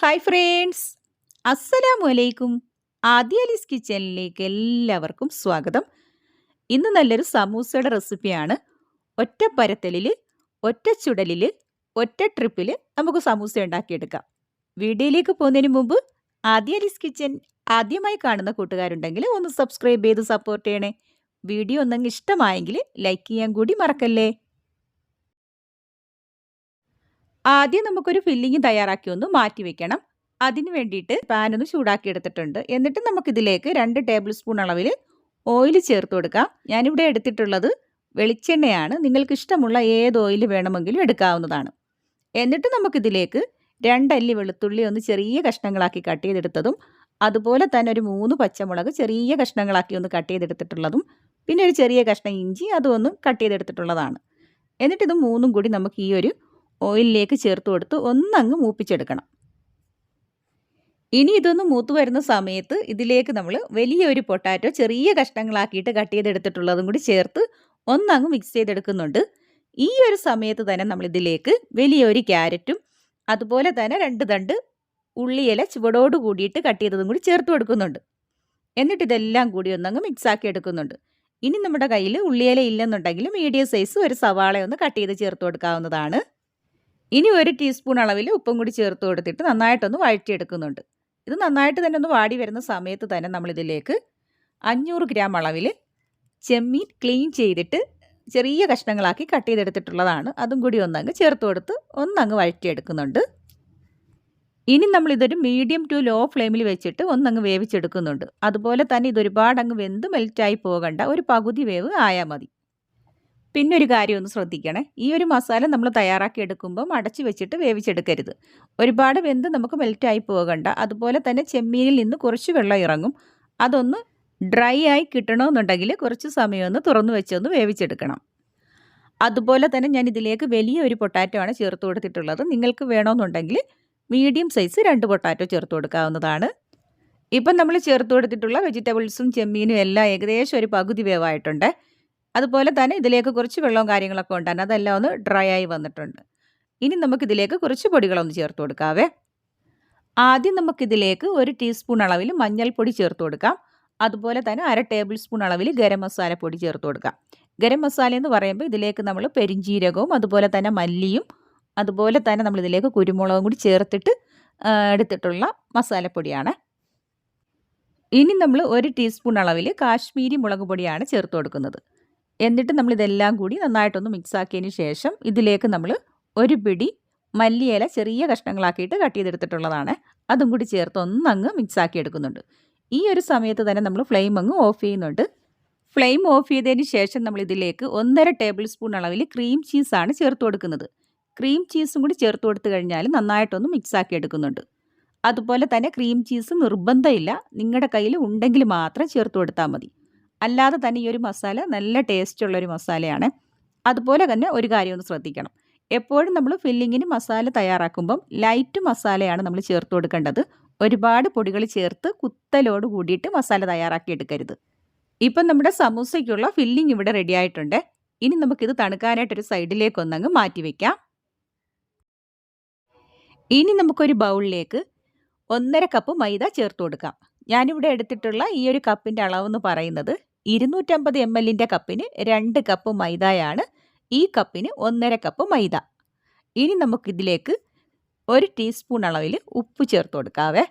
Hi friends. അസ്സലാമു അലൈക്കും ആദ്യാലിസ് കിച്ചണിലേക്ക് എല്ലാവർക്കും സ്വാഗതം. ഇന്ന് നല്ലൊരു സമൂസയുടെ റെസിപ്പിയാണ്. ഒറ്റ പരത്തലിൽ ഒറ്റ ചുടലിൽ ഒറ്റ ട്രിപ്പിൽ നമുക്ക് സമൂസ ഉണ്ടാക്കിയെടുക്കാം. വീഡിയോയിലേക്ക് പോകുന്നതിന് മുമ്പ് ആദ്യാലിസ് കിച്ചൻ ആദ്യമായി കാണുന്ന കൂട്ടുകാരുണ്ടെങ്കിൽ ഒന്ന് സബ്സ്ക്രൈബ് ചെയ്ത് സപ്പോർട്ട് ചെയ്യണേ. വീഡിയോ ഒന്നെങ്കിൽ ഇഷ്ടമായെങ്കിൽ ലൈക്ക് ചെയ്യാൻ കൂടി മറക്കല്ലേ? ആദ്യം നമുക്കൊരു ഫില്ലിങ് തയ്യാറാക്കി ഒന്ന് മാറ്റി വെക്കണം. അതിന് വേണ്ടിയിട്ട് പാൻ ഒന്ന് ചൂടാക്കി എടുത്തിട്ടുണ്ട്. എന്നിട്ട് നമുക്കിതിലേക്ക് രണ്ട് ടേബിൾ സ്പൂൺ അളവിൽ ഓയിൽ ചേർത്ത് കൊടുക്കാം. ഞാനിവിടെ എടുത്തിട്ടുള്ളത് വെളിച്ചെണ്ണയാണ്. നിങ്ങൾക്ക് ഇഷ്ടമുള്ള ഏത് ഓയിൽ വേണമെങ്കിലും എടുക്കാവുന്നതാണ്. എന്നിട്ട് നമുക്കിതിലേക്ക് രണ്ടല്ലി വെളുത്തുള്ളി ഒന്ന് ചെറിയ കഷ്ണങ്ങളാക്കി കട്ട് ചെയ്തെടുത്തതും അതുപോലെ തന്നെ ഒരു മൂന്ന് പച്ചമുളക് ചെറിയ കഷ്ണങ്ങളാക്കി ഒന്ന് കട്ട് ചെയ്തെടുത്തിട്ടുള്ളതും പിന്നെ ഒരു ചെറിയ കഷ്ണം ഇഞ്ചി അതും ഒന്ന് കട്ട് ചെയ്തെടുത്തിട്ടുള്ളതാണ്. എന്നിട്ട് ഇത് മൂന്നും കൂടി നമുക്ക് ഈ ഒരു ഓയിലിലേക്ക് ചേർത്ത് കൊടുത്ത് ഒന്നങ്ങ് മൂപ്പിച്ചെടുക്കണം. ഇനി ഇതൊന്ന് മൂത്ത് വരുന്ന സമയത്ത് ഇതിലേക്ക് നമ്മൾ വലിയൊരു പൊട്ടാറ്റോ ചെറിയ കഷ്ണങ്ങളാക്കിയിട്ട് കട്ട് ചെയ്തെടുത്തിട്ടുള്ളതും കൂടി ചേർത്ത് ഒന്നങ്ങ് മിക്സ് ചെയ്തെടുക്കുന്നുണ്ട്. ഈ ഒരു സമയത്ത് തന്നെ നമ്മൾ ഇതിലേക്ക് വലിയൊരു ക്യാരറ്റും അതുപോലെ തന്നെ രണ്ട് തണ്ട് ഉള്ളിയില ചുവടോട് കൂടിയിട്ട് കട്ട് ചെയ്തതും കൂടി ചേർത്ത് കൊടുക്കുന്നുണ്ട്. എന്നിട്ട് ഇതെല്ലാം കൂടി ഒന്നങ്ങ് മിക്സ് ആക്കി എടുക്കുന്നുണ്ട്. ഇനി നമ്മുടെ കയ്യിൽ ഉള്ളിയില ഇല്ലെന്നുണ്ടെങ്കിൽ മീഡിയം സൈസ് ഒരു സവാള ഒന്ന് കട്ട് ചെയ്ത് ചേർത്ത് കൊടുക്കാവുന്നതാണ്. ഇനി ഒരു ടീസ്പൂൺ അളവിൽ ഉപ്പും കൂടി ചേർത്ത് കൊടുത്തിട്ട് നന്നായിട്ടൊന്ന് വഴറ്റിയെടുക്കുന്നുണ്ട്. ഇത് നന്നായിട്ട് തന്നെ ഒന്ന് വാടി വരുന്ന സമയത്ത് തന്നെ നമ്മളിതിലേക്ക് അഞ്ഞൂറ് ഗ്രാം അളവിൽ ചെമ്മീൻ ക്ലീൻ ചെയ്തിട്ട് ചെറിയ കഷ്ണങ്ങളാക്കി കട്ട് ചെയ്തെടുത്തിട്ടുള്ളതാണ്. അതും കൂടി ഒന്നങ്ങ് ചേർത്ത് കൊടുത്ത് ഒന്നങ്ങ് വഴറ്റിയെടുക്കുന്നുണ്ട്. ഇനി നമ്മളിതൊരു മീഡിയം ടു ലോ ഫ്ലെയിമിൽ വെച്ചിട്ട് ഒന്നങ്ങ് വേവിച്ചെടുക്കുന്നുണ്ട്. അതുപോലെ തന്നെ ഇതൊരുപാട് അങ്ങ് വെന്ത് മെൽറ്റായി പോകണ്ട ഒരു പകുതി വേവ് ആയാൽ മതി. പിന്നെ ഒരു കാര്യം ഒന്ന് ശ്രദ്ധിക്കണേ. ഈ ഒരു മസാല നമ്മൾ തയ്യാറാക്കി എടുക്കുമ്പം അടച്ചു വെച്ചിട്ട് വേവിച്ചെടുക്കരുത്. ഒരുപാട് വെന്ത് നമുക്ക് മെൽറ്റായി പോകണ്ട. അതുപോലെ തന്നെ ചെമ്മീനിൽ നിന്ന് കുറച്ച് വെള്ളം ഇറങ്ങും. അതൊന്ന് ഡ്രൈ ആയി കിട്ടണമെന്നുണ്ടെങ്കിൽ കുറച്ച് സമയം ഒന്ന് തുറന്നു വെച്ചൊന്ന് വേവിച്ചെടുക്കണം. അതുപോലെ തന്നെ ഞാൻ ഇതിലേക്ക് വലിയ ഒരു പൊട്ടാറ്റോ ആണ് ചേർത്ത് കൊടുത്തിട്ടുള്ളത്. നിങ്ങൾക്ക് വേണമെന്നുണ്ടെങ്കിൽ മീഡിയം സൈസ് രണ്ട് പൊട്ടാറ്റോ ചേർത്ത് കൊടുക്കാവുന്നതാണ്. ഇപ്പം നമ്മൾ ചേർത്ത് കൊടുത്തിട്ടുള്ള വെജിറ്റബിൾസും ചെമ്മീനും എല്ലാം ഏകദേശം ഒരു പകുതി വേവായിട്ടുണ്ട്. അതുപോലെ തന്നെ ഇതിലേക്ക് കുറച്ച് വെള്ളവും കാര്യങ്ങളൊക്കെ ഉണ്ടായിരുന്നു. അതെല്ലാം ഒന്ന് ഡ്രൈ ആയി വന്നിട്ടുണ്ട്. ഇനി നമുക്കിതിലേക്ക് കുറച്ച് പൊടികളൊന്ന് ചേർത്ത് കൊടുക്കാവേ. ആദ്യം നമുക്കിതിലേക്ക് ഒരു ടീസ്പൂൺ അളവിൽ മഞ്ഞൾപ്പൊടി ചേർത്ത് കൊടുക്കാം. അതുപോലെ തന്നെ അര ടേബിൾ സ്പൂൺ അളവിൽ ഗരം മസാല പൊടി ചേർത്ത് കൊടുക്കാം. ഗരം മസാല എന്ന് പറയുമ്പോൾ ഇതിലേക്ക് നമ്മൾ പെരിഞ്ചീരകവും അതുപോലെ തന്നെ മല്ലിയും അതുപോലെ തന്നെ നമ്മൾ ഇതിലേക്ക് കുരുമുളകും കൂടി ചേർത്തിട്ട് എടുത്തിട്ടുള്ള മസാലപ്പൊടിയാണ് ഇനി നമ്മൾ ഒരു ടീസ്പൂൺ അളവിൽ കാശ്മീരി മുളക് പൊടിയാണ് ചേർത്ത് കൊടുക്കുന്നത്. എന്നിട്ട് നമ്മൾ ഇതെല്ലാം കൂടി നന്നായിട്ടൊന്ന് മിക്സ് ആക്കിയതിന് ശേഷം ഇതിലേക്ക് നമ്മൾ ഒരു പിടി മല്ലിയില ചെറിയ കഷ്ണങ്ങളാക്കിയിട്ട് കട്ട് ചെയ്തെടുത്തിട്ടുള്ളതാണ്. അതും കൂടി ചേർത്ത് ഒന്നങ്ങ് മിക്സ് ആക്കി എടുക്കുന്നുണ്ട്. ഈ ഒരു സമയത്ത് തന്നെ നമ്മൾ ഫ്ലെയിം അങ്ങ് ഓഫ് ചെയ്യുന്നുണ്ട്. ഫ്ലെയിം ഓഫ് ചെയ്തതിന് ശേഷം നമ്മൾ ഇതിലേക്ക് ഒന്നര ടേബിൾ സ്പൂൺ അളവിൽ ക്രീം ചീസാണ് ചേർത്ത് കൊടുക്കുന്നത്. ക്രീം ചീസും കൂടി ചേർത്ത് കൊടുത്തു കഴിഞ്ഞാൽ നന്നായിട്ടൊന്ന് മിക്സ് ആക്കി എടുക്കുന്നുണ്ട്. അതുപോലെ തന്നെ ക്രീം ചീസ് നിർബന്ധമില്ല. നിങ്ങളുടെ കയ്യിൽ ഉണ്ടെങ്കിൽ മാത്രം ചേർത്ത് കൊടുത്താൽ മതി. അല്ലാതെ തന്നെ ഈ ഒരു മസാല നല്ല ടേസ്റ്റുള്ളൊരു മസാലയാണ്. അതുപോലെ തന്നെ ഒരു കാര്യം ഒന്ന് ശ്രദ്ധിക്കണം. എപ്പോഴും നമ്മൾ ഫില്ലിങ്ങിന് മസാല തയ്യാറാക്കുമ്പം ലൈറ്റ് മസാലയാണ് നമ്മൾ ചേർത്ത് കൊടുക്കേണ്ടത്. ഒരുപാട് പൊടികൾ ചേർത്ത് കുത്തലോട് കൂടിയിട്ട് മസാല തയ്യാറാക്കി എടുക്കരുത്. ഇപ്പം നമ്മുടെ സമൂസയ്ക്കുള്ള ഫില്ലിംഗ് ഇവിടെ റെഡി ആയിട്ടുണ്ട്. ഇനി നമുക്കിത് തണുക്കാനായിട്ടൊരു സൈഡിലേക്ക് ഒന്നങ്ങ് മാറ്റി വയ്ക്കാം ഇനി നമുക്കൊരു ബൗളിലേക്ക് ഒന്നര കപ്പ് മൈദ ചേർത്ത് കൊടുക്കാം. ഞാനിവിടെ എടുത്തിട്ടുള്ള ഈ ഒരു കപ്പിന്റെ അളവെന്ന് പറയുന്നത് ഇരുന്നൂറ്റമ്പത് എം എല്ലിന്റെ കപ്പിന് രണ്ട് കപ്പ് മൈദയാണ്. ഈ കപ്പിന് ഒന്നര കപ്പ് മൈദ. ഇനി നമുക്കിതിലേക്ക് ഒരു ടീസ്പൂൺ അളവിൽ ഉപ്പ് ചേർത്ത് കൊടുക്കാവേ.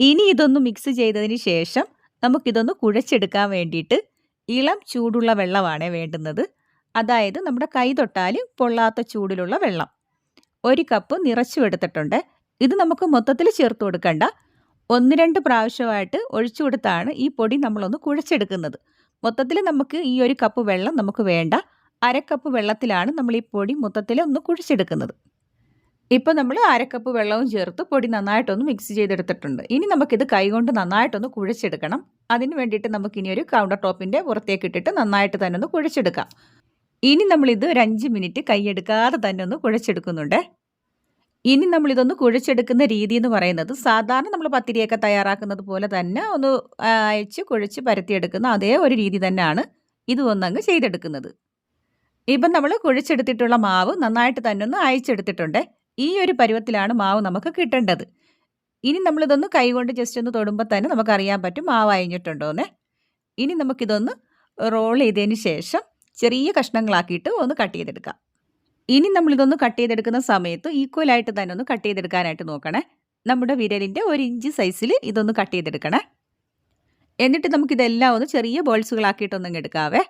ഇനി ഇതൊന്ന് മിക്സ് ചെയ്തതിന് ശേഷം നമുക്കിതൊന്ന് കുഴച്ചെടുക്കാൻ വേണ്ടിയിട്ട് ഇളം ചൂടുള്ള വെള്ളമാണ് വേണ്ടുന്നത്. അതായത് നമ്മുടെ കൈ തൊട്ടാൽ പൊള്ളാത്ത ചൂടിലുള്ള വെള്ളം. ഒരു കപ്പ് നിറച്ചു എടുത്തിട്ടുണ്ട്. ഇത് നമുക്ക് മൊത്തത്തിൽ ചേർത്ത് കൊടുക്കണ്ട. ഒന്ന് രണ്ട് പ്രാവശ്യമായിട്ട് ഒഴിച്ചു കൊടുത്താണ് ഈ പൊടി നമ്മളൊന്ന് കുഴച്ചെടുക്കുന്നത്. മൊത്തത്തിൽ നമുക്ക് ഈ ഒരു കപ്പ് വെള്ളം നമുക്ക് വേണ്ട. അരക്കപ്പ് വെള്ളത്തിലാണ് നമ്മൾ ഈ പൊടി മൊത്തത്തിൽ ഒന്ന് കുഴിച്ചെടുക്കുന്നത്. ഇപ്പോൾ നമ്മൾ അരക്കപ്പ് വെള്ളവും ചേർത്ത് പൊടി നന്നായിട്ടൊന്ന് മിക്സ് ചെയ്തെടുത്തിട്ടുണ്ട്. ഇനി നമുക്കിത് കൈകൊണ്ട് നന്നായിട്ടൊന്ന് കുഴച്ചെടുക്കണം. അതിന് വേണ്ടിയിട്ട് നമുക്കിനി ഒരു കൗണ്ടർ ടോപ്പിന്റെ പുറത്തേക്ക് ഇട്ടിട്ട് നന്നായിട്ട് തന്നെ ഒന്ന് കുഴച്ചെടുക്കാം. ഇനി നമ്മളിത് ഒരു അഞ്ച് മിനിറ്റ് കൈയെടുക്കാതെ തന്നെ ഒന്ന് കുഴച്ചെടുക്കുന്നുണ്ട്. ഇനി നമ്മൾ ഇതൊന്ന് കുഴച്ചെടുക്കുന്ന രീതി എന്ന് പറയുന്നത് സാധാരണ നമ്മൾ പത്തിരിയൊക്കെ തയ്യാറാക്കുന്നത് പോലെ തന്നെ ഒന്ന് അയച്ച് കുഴച്ച് പരത്തിയെടുക്കുന്ന അതേ ഒരു രീതി തന്നെയാണ് ഇത് ഒന്നങ്ങ് ചെയ്തെടുക്കുന്നത് ഇപ്പം നമ്മൾ കുഴിച്ചെടുത്തിട്ടുള്ള മാവ് നന്നായിട്ട് തന്നെ ഒന്ന് അയച്ചെടുത്തിട്ടുണ്ട് ഈ ഒരു പരുവത്തിലാണ് മാവ് നമുക്ക് കിട്ടേണ്ടത്. ഇനി നമ്മളിതൊന്ന് കൈകൊണ്ട് ജസ്റ്റ് ഒന്ന് തൊടുമ്പോൾ തന്നെ നമുക്കറിയാൻ പറ്റും മാവ് അയഞ്ഞിട്ടുണ്ടോന്ന്. ഇനി നമുക്കിതൊന്ന് റോൾ ചെയ്തതിന് ശേഷം ചെറിയ കഷ്ണങ്ങളാക്കിയിട്ട് ഒന്ന് കട്ട് ചെയ്തെടുക്കാം. ഇനി നമ്മളിതൊന്ന് കട്ട് ചെയ്തെടുക്കുന്ന സമയത്ത് ഈക്വൽ ആയിട്ട് തന്നെ ഒന്ന് കട്ട് ചെയ്തെടുക്കാനായിട്ട് നോക്കണേ. നമ്മുടെ വിരലിന്റെ ഒരു ഇഞ്ച് സൈസിൽ ഇതൊന്ന് കട്ട് ചെയ്തെടുക്കണേ. എന്നിട്ട് നമുക്കിതെല്ലാം ഒന്ന് ചെറിയ ബോൾസുകളാക്കിയിട്ടൊന്നും എടുക്കാവേ.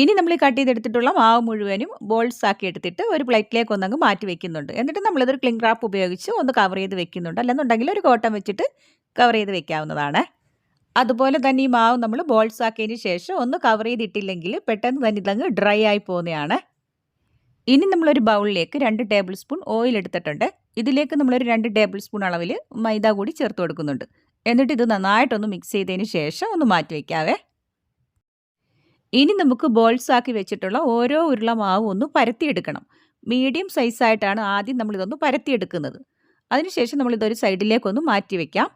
ഇനി നമ്മൾ കട്ട് ചെയ്തെടുത്തിട്ടുള്ള മാവ് മുഴുവനും ബോൾസ് ആക്കി എടുത്തിട്ട് ഒരു പ്ലേറ്റിലേക്ക് ഒന്നങ്ങ് മാറ്റി വെക്കുന്നുണ്ട്. എന്നിട്ട് നമ്മളിതൊരു ക്ലിംഗ് റാപ്പ് ഉപയോഗിച്ച് ഒന്ന് കവർ ചെയ്ത് വെക്കുന്നുണ്ട്. അല്ലെന്നുണ്ടെങ്കിൽ ഒരു കോട്ടൺ വെച്ചിട്ട് കവർ ചെയ്ത് വെക്കാവുന്നതാണ്. അതുപോലെ തന്നെ ഈ മാവ് നമ്മൾ ബോൾസ് ആക്കിയതിന് ശേഷം ഒന്ന് കവർ ചെയ്തിട്ടില്ലെങ്കിൽ പെട്ടെന്ന് തന്നെ ഇതങ്ങ് ഡ്രൈ ആയി പോകുന്നതാണ്. ഇനി നമ്മളൊരു ബൗളിലേക്ക് രണ്ട് ടേബിൾ സ്പൂൺ ഓയിൽ എടുത്തിട്ടുണ്ട്. ഇതിലേക്ക് നമ്മളൊരു രണ്ട് ടേബിൾ സ്പൂൺ അളവിൽ മൈദ കൂടി ചേർത്ത് കൊടുക്കുന്നുണ്ട്. എന്നിട്ട് ഇത് നന്നായിട്ടൊന്ന് മിക്സ് ചെയ്തതിന് ശേഷം ഒന്ന് മാറ്റി വെക്കാവേ. ഇനി നമുക്ക് ബോൾസ് ആക്കി വെച്ചിട്ടുള്ള ഓരോ ഉരുള മാവ് ഒന്ന് പരത്തിയെടുക്കണം. മീഡിയം സൈസായിട്ടാണ് ആദ്യം നമ്മളിതൊന്ന് പരത്തിയെടുക്കുന്നത്. അതിനുശേഷം നമ്മളിതൊരു സൈഡിലേക്കൊന്ന് മാറ്റി വെക്കാം.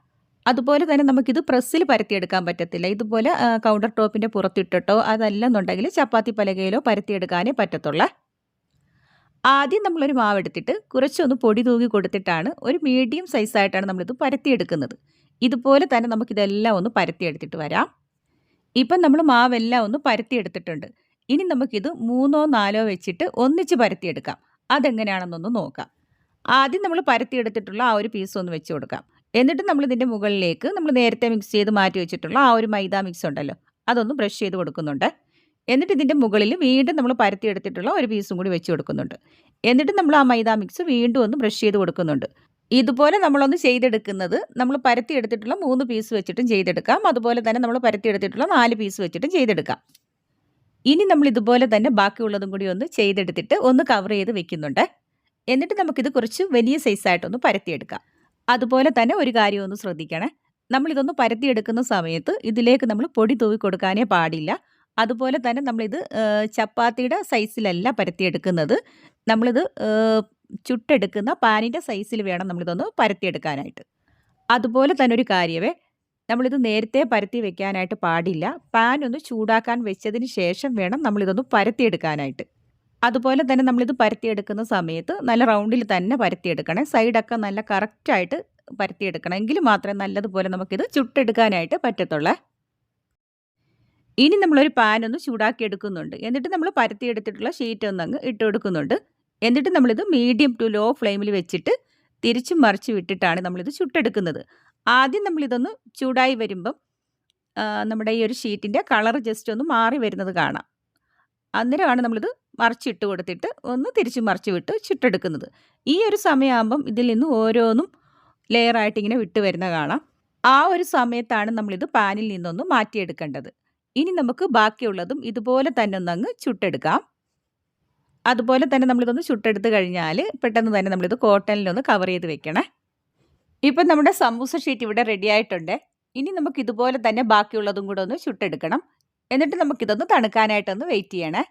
അതുപോലെ തന്നെ നമുക്കിത് പ്രസ്സിൽ പരത്തിയെടുക്കാൻ പറ്റത്തില്ല. ഇതുപോലെ കൗണ്ടർ ടോപ്പിന്റെ പുറത്തിട്ടിട്ടോ അതല്ലെന്നുണ്ടെങ്കിൽ ചപ്പാത്തി പലകയിലോ പരത്തിയെടുക്കാനേ പറ്റത്തുള്ളൂ ആദ്യം നമ്മളൊരു മാവെടുത്തിട്ട് കുറച്ചൊന്ന് പൊടി തൂകി കൊടുത്തിട്ടാണ് ഒരു മീഡിയം സൈസായിട്ടാണ് നമ്മളിത് പരത്തിയെടുക്കുന്നത്. ഇതുപോലെ തന്നെ നമുക്കിതെല്ലാം ഒന്ന് പരത്തിയെടുത്തിട്ട് വരാം. ഇപ്പം നമ്മൾ മാവെല്ലാം ഒന്ന് പരത്തിയെടുത്തിട്ടുണ്ട്. ഇനി നമുക്കിത് 3ഓ 4ഓ വെച്ചിട്ട് ഒന്നിച്ച് പരത്തിയെടുക്കാം. അതെങ്ങനെയാണെന്നൊന്ന് നോക്കാം. ആദ്യം നമ്മൾ പരത്തിയെടുത്തിട്ടുള്ള ആ ഒരു പീസ് ഒന്ന് വെച്ച് കൊടുക്കാം. എന്നിട്ട് നമ്മൾ ഇതിന്റെ മുകളിലേക്ക് നമ്മൾ നേരത്തെ മിക്സ് ചെയ്ത് മാറ്റി വെച്ചിട്ടുള്ള ആ ഒരു മൈദ മിക്സ് ഉണ്ടല്ലോ, അതൊന്ന് ബ്രഷ് ചെയ്ത് കൊടുക്കുന്നുണ്ട്. എന്നിട്ട് ഇതിന്റെ മുകളിൽ വീണ്ടും നമ്മൾ പരത്തി എടുത്തിട്ടുള്ള ഒരു പീസും കൂടി വെച്ച് കൊടുക്കുന്നുണ്ട്. എന്നിട്ട് നമ്മൾ ആ മൈദ മിക്സ് വീണ്ടും ഒന്ന് ബ്രഷ് ചെയ്ത് കൊടുക്കുന്നുണ്ട്. ഇതുപോലെ നമ്മളൊന്ന് ചെയ്തെടുക്കുന്നത് നമ്മൾ പരത്തി എടുത്തിട്ടുള്ള മൂന്ന് പീസ് വെച്ചിട്ടും ചെയ്തെടുക്കാം. അതുപോലെ തന്നെ നമ്മൾ പരത്തി എടുത്തിട്ടുള്ള നാല് പീസ് വെച്ചിട്ടും ചെയ്തെടുക്കാം. ഇനി നമ്മൾ ഇതുപോലെ തന്നെ ബാക്കിയുള്ളതും കൂടി ഒന്ന് ചെയ്തെടുത്തിട്ട് ഒന്ന് കവർ ചെയ്ത് വെക്കുന്നുണ്ട്. എന്നിട്ട് നമുക്കിത് കുറച്ച് വലിയ സൈസായിട്ടൊന്ന് പരത്തിയെടുക്കാം. അതുപോലെ തന്നെ ഒരു കാര്യം ഒന്ന് ശ്രദ്ധിക്കണേ. നമ്മളിതൊന്ന് പരത്തിയെടുക്കുന്ന സമയത്ത് ഇതിലേക്ക് നമ്മൾ പൊടി തൂവി കൊടുക്കാനേ പാടില്ല. അതുപോലെ തന്നെ നമ്മളിത് ചപ്പാത്തിയുടെ സൈസിലല്ല പരത്തിയെടുക്കുന്നത്. നമ്മളിത് ചുട്ടെടുക്കുന്ന പാനിന്റെ സൈസിൽ വേണം നമ്മളിതൊന്ന് പരത്തിയെടുക്കാനായിട്ട്. അതുപോലെ തന്നെ ഒരു കാര്യമേ, നമ്മളിത് നേരത്തെ പരത്തി വെക്കാനായിട്ട് പാടില്ല. പാൻ ഒന്ന് ചൂടാക്കാൻ വെച്ചതിന് ശേഷം വേണം നമ്മളിതൊന്ന് പരത്തിയെടുക്കാനായിട്ട്. അതുപോലെ തന്നെ നമ്മളിത് പരത്തിയെടുക്കുന്ന സമയത്ത് നല്ല റൗണ്ടിൽ തന്നെ പരത്തിയെടുക്കണേ. സൈഡൊക്കെ നല്ല കറക്റ്റായിട്ട് പരത്തിയെടുക്കണം. എങ്കിൽ മാത്രമേ നല്ലതുപോലെ നമുക്കിത് ചുട്ടെടുക്കാനായിട്ട് പറ്റത്തുള്ളേ. ഇനി നമ്മളൊരു പാൻ ഒന്ന് ചൂടാക്കി എടുക്കുന്നുണ്ട്. എന്നിട്ട് നമ്മൾ പരത്തിയെടുത്തിട്ടുള്ള ഷീറ്റ് ഒന്ന് അങ്ങ് ഇട്ട് കൊടുക്കുന്നുണ്ട്. എന്നിട്ട് നമ്മളിത് മീഡിയം ടു ലോ ഫ്ലെയിമിൽ വെച്ചിട്ട് തിരിച്ചും മറിച്ച് വിട്ടിട്ടാണ് നമ്മളിത് ചുട്ടെടുക്കുന്നത്. ആദ്യം നമ്മളിതൊന്ന് ചൂടായി വരുമ്പം നമ്മുടെ ഈ ഒരു ഷീറ്റിന്റെ കളർ ജസ്റ്റ് ഒന്ന് മാറി വരുന്നത് കാണാം. അന്നേരമാണ് നമ്മളിത് മറിച്ചിട്ട് കൊടുത്തിട്ട് ഒന്ന് തിരിച്ച് മറിച്ച് വിട്ട് ചുട്ടെടുക്കുന്നത്. ഈ ഒരു സമയമാകുമ്പം ഇതിൽ നിന്ന് ഓരോന്നും ലെയർ ആയിട്ട് ഇങ്ങനെ വിട്ട് വരുന്ന കാണാം. ആ ഒരു സമയത്താണ് നമ്മളിത് പാനിൽ നിന്നൊന്ന് മാറ്റിയെടുക്കേണ്ടത്. ഇനി നമുക്ക് ബാക്കിയുള്ളതും ഇതുപോലെ തന്നെ ഒന്ന് അങ്ങ് ചുട്ടെടുക്കാം. അതുപോലെ തന്നെ നമ്മളിതൊന്ന് ചുട്ടെടുത്ത് കഴിഞ്ഞാൽ പെട്ടെന്ന് തന്നെ നമ്മളിത് കോട്ടണിലൊന്ന് കവർ ചെയ്ത് വെക്കണേ. ഇപ്പം നമ്മുടെ സമൂസ ഷീറ്റ് ഇവിടെ റെഡി ആയിട്ടുണ്ട്. ഇനി നമുക്ക് ഇതുപോലെ തന്നെ ബാക്കിയുള്ളതും കൂടെ ഒന്ന് ചുട്ടെടുക്കണം. എന്നിട്ട് നമുക്കിതൊന്ന് തണുക്കാനായിട്ടൊന്ന് വെയിറ്റ് ചെയ്യണേ.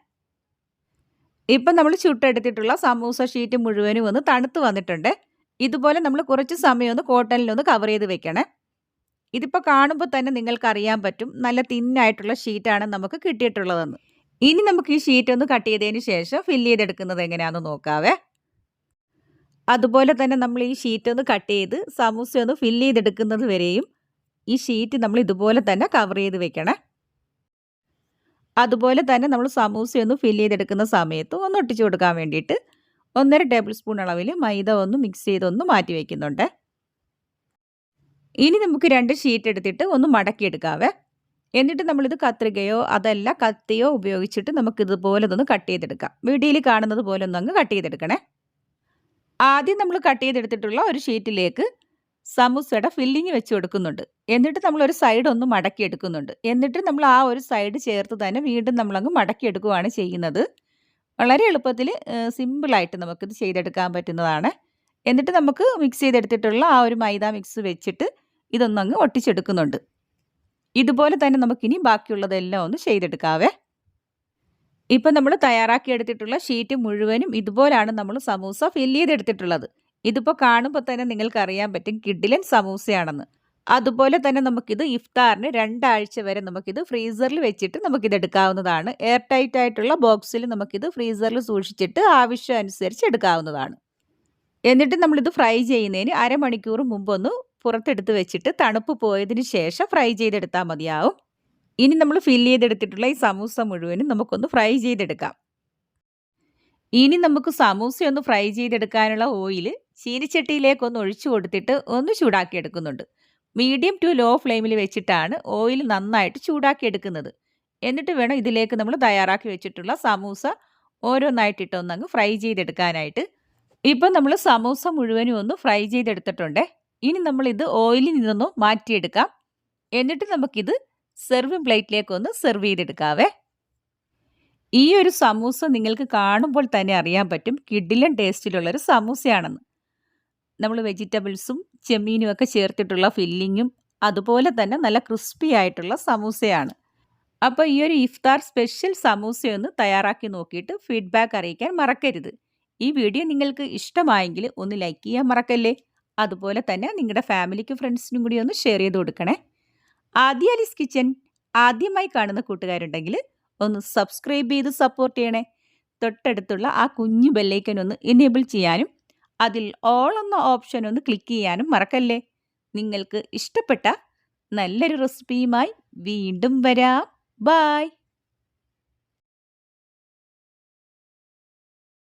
ഇപ്പം നമ്മൾ ചുട്ടെടുത്തിട്ടുള്ള സമൂസ ഷീറ്റ് മുഴുവനും ഒന്ന് തണുത്ത് വന്നിട്ടുണ്ട്. ഇതുപോലെ നമ്മൾ കുറച്ച് സമയം ഒന്ന് കോട്ടണിലൊന്ന് കവർ ചെയ്ത് വെക്കണേ. ഇതിപ്പോൾ കാണുമ്പോൾ തന്നെ നിങ്ങൾക്കറിയാൻ പറ്റും നല്ല തിന്നായിട്ടുള്ള ഷീറ്റാണ് നമുക്ക് കിട്ടിയിട്ടുള്ളതെന്ന്. ഇനി നമുക്ക് ഈ ഷീറ്റ് ഒന്ന് കട്ട് ചെയ്തതിന് ശേഷം ഫില്ല് ചെയ്തെടുക്കുന്നത് എങ്ങനെയാണെന്ന് നോക്കാവേ. അതുപോലെ തന്നെ നമ്മൾ ഈ ഷീറ്റ് ഒന്ന് കട്ട് ചെയ്ത് സമൂസ ഒന്ന് ഫില്ല് ചെയ്തെടുക്കുന്നത് വരെയും ഈ ഷീറ്റ് നമ്മൾ ഇതുപോലെ തന്നെ കവർ ചെയ്ത് വെക്കണേ. അതുപോലെ തന്നെ നമ്മൾ സമൂസയൊന്ന് ഫില്ല് ചെയ്തെടുക്കുന്ന സമയത്ത് ഒന്ന് ഒട്ടിച്ചു കൊടുക്കാൻ വേണ്ടിയിട്ട് 1 1/2 ടേബിൾ സ്പൂൺ അളവിൽ മൈദ ഒന്ന് മിക്സ് ചെയ്തൊന്ന് മാറ്റി വയ്ക്കുന്നുണ്ട് ഇനി നമുക്ക് രണ്ട് ഷീറ്റ് എടുത്തിട്ട് ഒന്ന് മടക്കിയെടുക്കാവേ. എന്നിട്ട് നമ്മളിത് കത്രികയോ അതല്ല കത്തിയോ ഉപയോഗിച്ചിട്ട് നമുക്ക് ഇതുപോലെ ഇതൊന്ന് കട്ട് ചെയ്തെടുക്കാം. വീഡിയോയിൽ കാണുന്നത് പോലെ ഒന്ന് അങ്ങ് കട്ട് ചെയ്തെടുക്കണേ. ആദ്യം നമ്മൾ കട്ട് ചെയ്തെടുത്തിട്ടുള്ള ഒരു ഷീറ്റിലേക്ക് സമൂസയുടെ ഫില്ലിങ് വെച്ച് കൊടുക്കുന്നുണ്ട്. എന്നിട്ട് നമ്മൾ ഒരു സൈഡ് ഒന്ന് മടക്കി എടുക്കുന്നുണ്ട് എന്നിട്ട് നമ്മൾ ആ ഒരു സൈഡ് ചേർത്ത് തന്നെ വീണ്ടും നമ്മളങ്ങ് മടക്കി എടുക്കുവാണ് ചെയ്യുന്നത്. വളരെ എളുപ്പത്തിൽ സിമ്പിളായിട്ട് നമുക്കിത് ചെയ്തെടുക്കാൻ പറ്റുന്നതാണ്. എന്നിട്ട് നമുക്ക് മിക്സ് ചെയ്തെടുത്തിട്ടുള്ള ആ ഒരു മൈദ മിക്സ് വെച്ചിട്ട് ഇതൊന്നങ്ങ് ഒട്ടിച്ചെടുക്കുന്നുണ്ട്. ഇതുപോലെ തന്നെ നമുക്കിനി ബാക്കിയുള്ളതെല്ലാം ഒന്ന് ചെയ്തെടുക്കാവേ. ഇപ്പം നമ്മൾ തയ്യാറാക്കി എടുത്തിട്ടുള്ള ഷീറ്റ് മുഴുവനും ഇതുപോലെയാണ് നമ്മൾ സമൂസ ഫില്ല് ചെയ്തെടുത്തിട്ടുള്ളത്. ഇതിപ്പോൾ കാണുമ്പോൾ തന്നെ നിങ്ങൾക്ക് അറിയാൻ പറ്റും കിഡിലൻ സമൂസയാണെന്ന്. അതുപോലെ തന്നെ നമുക്കിത് ഇഫ്താറിന് രണ്ടാഴ്ച വരെ നമുക്കിത് ഫ്രീസറിൽ വെച്ചിട്ട് നമുക്കിത് എടുക്കാവുന്നതാണ് എയർ ടൈറ്റ് ആയിട്ടുള്ള ബോക്സിൽ നമുക്കിത് ഫ്രീസറിൽ സൂക്ഷിച്ചിട്ട് ആവശ്യം അനുസരിച്ച് എടുക്കാവുന്നതാണ്. എന്നിട്ട് നമ്മളിത് ഫ്രൈ ചെയ്യുന്നതിന് അരമണിക്കൂർ മുമ്പൊന്ന് പുറത്തെടുത്ത് വെച്ചിട്ട് തണുപ്പ് പോയതിന് ശേഷം ഫ്രൈ ചെയ്തെടുത്താൽ മതിയാവും. ഇനി നമ്മൾ ഫില്ല് ചെയ്തെടുത്തിട്ടുള്ള ഈ സമൂസ മുഴുവനും നമുക്കൊന്ന് ഫ്രൈ ചെയ്തെടുക്കാം. ഇനി നമുക്ക് സമൂസ ഒന്ന് ഫ്രൈ ചെയ്തെടുക്കാനുള്ള ഓയിൽ ചീനിച്ചട്ടിയിലേക്ക് ഒന്ന് ഒഴിച്ചു കൊടുത്തിട്ട് ഒന്ന് ചൂടാക്കി എടുക്കുന്നുണ്ട് മീഡിയം ടു ലോ ഫ്ലെയിമിൽ വെച്ചിട്ടാണ് ഓയിൽ നന്നായിട്ട് ചൂടാക്കി എടുക്കുന്നത് എന്നിട്ട് വേണം ഇതിലേക്ക് നമ്മൾ തയ്യാറാക്കി വെച്ചിട്ടുള്ള സമൂസ ഓരോന്നായിട്ടിട്ട് ഒന്നങ്ങ് ഫ്രൈ ചെയ്തെടുക്കാനായിട്ട്. ഇപ്പം നമ്മൾ സമൂസ മുഴുവനും ഒന്ന് ഫ്രൈ ചെയ്തെടുത്തിട്ടുണ്ട്. ഇനി നമ്മൾ ഇത് ഓയിലിൽ നിന്നൊന്ന് മാറ്റിയെടുക്കാം. എന്നിട്ട് നമുക്കിത് സെർവിങ് പ്ലേറ്റിലേക്ക് ഒന്ന് സെർവ് ചെയ്തെടുക്കാവേ. ഈ ഒരു സമൂസ നിങ്ങൾക്ക് കാണുമ്പോൾ തന്നെ അറിയാൻ പറ്റും. കിഡിലൻ ടേസ്റ്റിലുള്ളൊരു സമൂസയാണെന്ന്. നമ്മൾ വെജിറ്റബിൾസും ചെമ്മീനും ഒക്കെ ചേർത്തിട്ടുള്ള ഫില്ലിങ്ങും അതുപോലെ തന്നെ നല്ല ക്രിസ്പി ആയിട്ടുള്ള സമൂസയാണ്. അപ്പോൾ ഈ ഒരു ഇഫ്താർ സ്പെഷ്യൽ സമൂസയൊന്ന് തയ്യാറാക്കി നോക്കിയിട്ട് ഫീഡ്ബാക്ക് അറിയിക്കാൻ മറക്കരുത്. ഈ വീഡിയോ നിങ്ങൾക്ക് ഇഷ്ടമായെങ്കിൽ ഒന്ന് ലൈക്ക് ചെയ്യാൻ മറക്കല്ലേ? അതുപോലെ തന്നെ നിങ്ങളുടെ ഫാമിലിക്കും ഫ്രണ്ട്സിനും കൂടി ഒന്ന് ഷെയർ ചെയ്ത് കൊടുക്കണേ. ആദ്യ അലിസ് കിച്ചൻ ആദ്യമായി കാണുന്ന കൂട്ടുകാരുണ്ടെങ്കിൽ ഒന്ന് സബ്സ്ക്രൈബ് ചെയ്ത് സപ്പോർട്ട് ചെയ്യണേ. തൊട്ടടുത്തുള്ള ആ കുഞ്ഞു ബെല്ലൈക്കൻ ഒന്ന് എനേബിൾ ചെയ്യാനും അതിൽ ഓൾ എന്ന ഓപ്ഷൻ ഒന്ന് ക്ലിക്ക് ചെയ്യാനും മറക്കല്ലേ? നിങ്ങൾക്ക് ഇഷ്ടപ്പെട്ട നല്ലൊരു റെസിപ്പിയുമായി വീണ്ടും വരാം. ബായ്